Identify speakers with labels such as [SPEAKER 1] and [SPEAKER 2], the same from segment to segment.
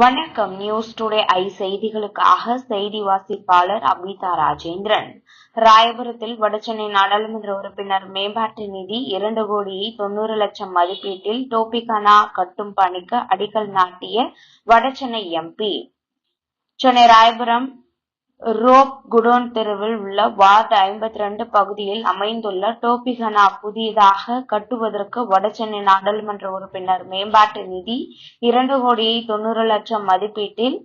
[SPEAKER 1] வணக்கம். News today I செய்திகளுக்காக செய்தி வாசிப்பாளர் அபிதா ராஜேந்திரன். ராயபுரத்தில் வடசென்னை நாடாளுமன்ற உறுப்பினர் மேம்பாட்டு நிதி இரண்டு கோடியே தொண்ணூறு லட்சம் மதிப்பீட்டில் டோபிகானா கட்டும் பணிக்கு அடிக்கல் நாட்டிய Vadachennai MP. Chennai Royapuram rope godown தெருவில் உள்ள வார்டு ஐம்பத்தி ரெண்டு பகுதியில் அமைந்துள்ள டோபிகனா புதியதாக கட்டுவதற்கு வடசென்னை நாடாளுமன்ற உறுப்பினர் மேம்பாட்டு நிதி இரண்டு கோடியே தொண்ணூறு லட்சம் மதிப்பீட்டில்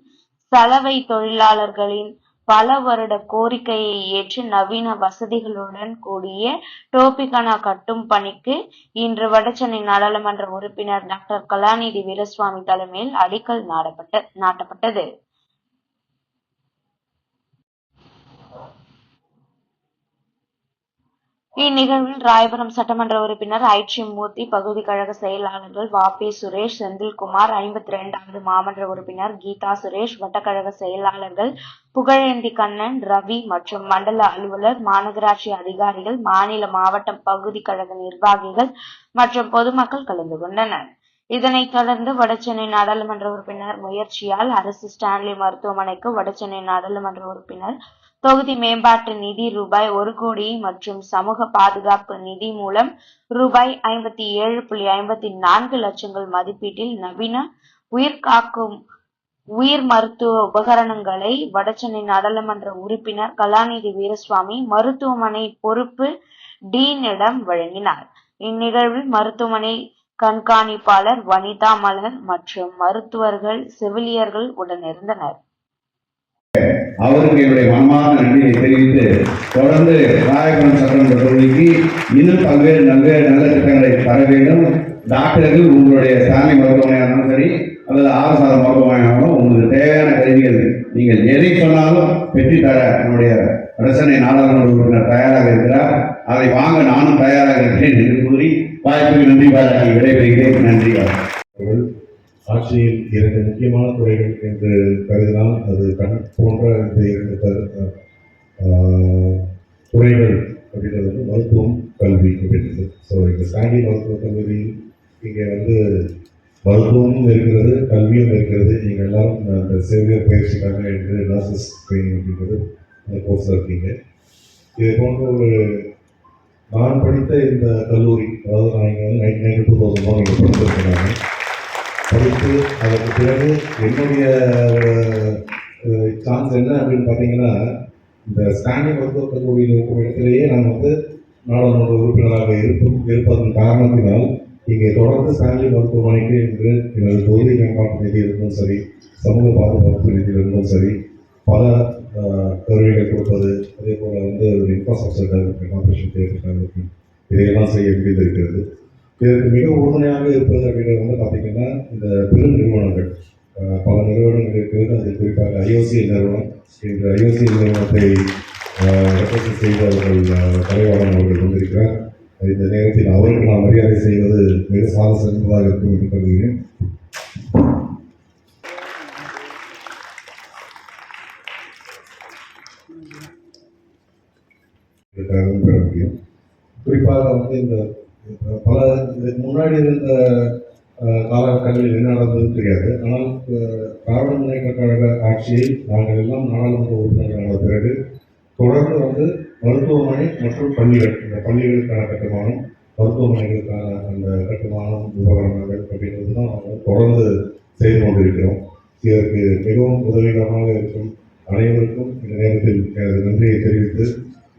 [SPEAKER 1] சலவை தொழிலாளர்களின் பல வருட கோரிக்கையை ஏற்று நவீன வசதிகளுடன் கூடிய டோபிகனா கட்டும் பணிக்கு இன்று வடசென்னை நாடாளுமன்ற உறுப்பினர் டாக்டர் கலாநிதி வீரசுவாமி தலைமையில் அடிக்கல் நாடப்பட்ட நாட்டப்பட்டது. இந்நிகழ்வில் ராயபுரம் சட்டமன்ற உறுப்பினர் ஐச்சி மூர்த்தி பகுதி கழக செயலாளர்கள் வாபி பி. சுரேஷ் செந்தில்குமார் ஐம்பத்தி இரண்டாவது மாமன்ற உறுப்பினர் கீதா சுரேஷ் வட்டக்கழக செயலாளர்கள் புகழேந்தி கண்ணன் ரவி மற்றும் மண்டல அலுவலர் மாநகராட்சி அதிகாரிகள் மாநில மாவட்டம் பகுதி கழக நிர்வாகிகள் மற்றும் பொதுமக்கள் கலந்து கொண்டனர். இதனைத் தொடர்ந்து வடசென்னை நாடாளுமன்ற உறுப்பினர் முயற்சியால் அரசு ஸ்டான்லி மருத்துவமனைக்கு வடசென்னை நாடாளுமன்ற உறுப்பினர் தொகுதி மேம்பாட்டு நிதி ரூபாய் ஒரு கோடி மற்றும் சமூக பாதுகாப்பு நிதி மூலம் ரூபாய் ஐம்பத்தி ஏழு புள்ளி ஐம்பத்தி நான்கு லட்சங்கள் மதிப்பீட்டில் நவீன உயிர்காக்கும் உயிர் மருத்துவ உபகரணங்களை வடசென்னை நாடாளுமன்ற உறுப்பினர் கலாநிதி வீரசுவாமி மருத்துவமனை பொறுப்பு டீனிடம் வழங்கினார். இந்நிகழ்வில் மருத்துவமனை கண்காணிப்பாளர் வனிதா மலர் மற்றும் மருத்துவர்கள் செவிலியர்கள் உடனிருந்தனர்.
[SPEAKER 2] அவருக்கு என்னுடைய மனமான நன்றியை தெரிவித்து தொடர்ந்து ராயபுரம் சட்டமன்ற தொகுதிக்கு இன்னும் பல்வேறு நல்ல நல்ல திட்டங்களை தர வேண்டும். டாக்டர்கள் உங்களுடைய ஸ்டாலின் மருத்துவமனையானாலும் சரி அல்லது ஆரசாத மருத்துவமனையானாலும் உங்களுக்கு தேவையான கருவிகள் நீங்கள் எதை சொன்னாலும் பெற்றுத்தர என்னுடைய ரசனை நாடாளுமன்ற உறுப்பினர் தயாராக இருக்கிறார். அதை வாங்க நானும் தயாராக இருக்கிறேன் என்று கூறி வாய்ப்புக்கு நன்றி பாராட்டி விடைபெறுகிறேன். நன்றி வணக்கம்.
[SPEAKER 3] ஆட்சியில் இரண்டு முக்கியமான துறைகள் என்று கருதினால் அது கண் போன்ற இந்த இரண்டு துறைகள் அப்படின்றது வந்து மருத்துவம் கல்வி அப்படின்றது. ஸோ இந்த சாண்டி மருத்துவ கல்லூரி இங்கே வந்து மருத்துவமும் இருக்கிறது கல்வியும் இருக்கிறது. நீங்கள் எல்லாரும் அந்த சேவியர் பயிற்சிக்காக என்று நர்சஸ் ட்ரைனிங் அப்படின்றது அந்த கோர்ஸில் இருக்கீங்க. இது போன்ற ஒரு நான் படித்த இந்த கல்லூரி அதாவது நான் இங்கே வந்து ninety nine two thousand one இங்கே படிச்சிருக்கேன் அதற்கு பிறகு என்னுடைய சான்ஸ் என்ன அப்படின்னு பார்த்தீங்கன்னா இந்த ஸ்டாண்டிங் மருத்துவக் கல்லூரியில் இருக்கும் இடத்திலேயே நான் வந்து நாடாளுமன்ற உறுப்பினராக இருக்கும் இருப்பதன் காரணத்தினால் இங்கே தொடர்ந்து ஸ்டான்லி மருத்துவமனைக்கு என்று எனது தொகுதி மேம்பாட்டு நிதி இருந்தும் சரி சமூக பாதுகாப்பு நிதி இருந்தும் சரி பல கருவிகளை கருவிகள் கொடுப்பது அதே போல் வந்து ஒரு இன்ஃப்ராஸ்ட்ரக்சர் டெவலப்மெண்ட் ஆப்ரேஷன் டெவலப்மெண்ட் இதையெல்லாம் செய்ய முடிந்திருக்கிறது இதற்கு மிக உறுதுணையாக இருப்பது அப்படின்றது வந்து பார்த்திங்கன்னா இந்த பெரும் நிறுவனங்கள். பல நிறுவனங்கள் இருக்கிறது அது குறிப்பாக ஐஓசி நிறுவனம் இந்த ஐஓசி நிறுவனத்தை ரெப்ரசன்ட் செய்து அவர்கள் தலைவாளன் அவர்கள் வந்திருக்கிறார். இந்த நேரத்தில் அவருக்கு நான் மரியாதை செய்வது மிக சால சிறந்ததாக இருக்கும் என்று கருதுகிறேன். பெற முடியும். குறிப்பாக வந்து இந்த பல இதுக்கு முன்னாடி இருந்த காலகட்டங்களில் என்ன நடந்தது தெரியாது. ஆனால் அஹ், திராவிட முன்னேற்ற கழக ஆட்சியில் நாங்கள் எல்லாம் நாடாளுமன்ற உறுப்பினர்களான பிறகு தொடர்ந்து வந்து மருத்துவமனை மற்றும் பள்ளிகள் இந்த பள்ளிகளுக்கான கட்டுமானம் மருத்துவமனைகளுக்கான அந்த கட்டுமானம் உபகரணங்கள் அப்படின்றது தான் நாங்கள் தொடர்ந்து செய்து கொண்டிருக்கிறோம். இதற்கு மிகவும் உதவிகரமாக இருக்கும். அனைவருக்கும் இந்த நேரத்தில் எனது நன்றியை தெரிவித்து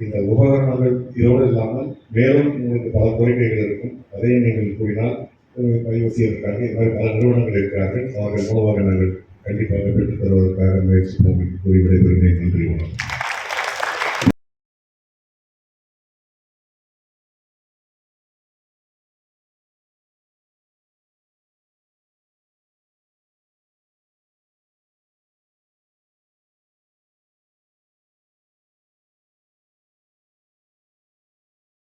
[SPEAKER 3] இந்த உபகரணங்கள் இதோடு இல்லாமல் மேலும் உங்களுக்கு பல கோரிக்கைகள் இருக்கும். அதையும் நீங்கள் கூறினால் ஐஓசி இருக்காங்க இது மாதிரி பல நிறுவனங்கள் இருக்கிறார்கள். அவர்கள் மூலமாக நாங்கள் கண்டிப்பாக பெற்றுத் தருவதற்காக முயற்சி கூறி விடைபெறுகிறேன். நன்றி வணக்கம்.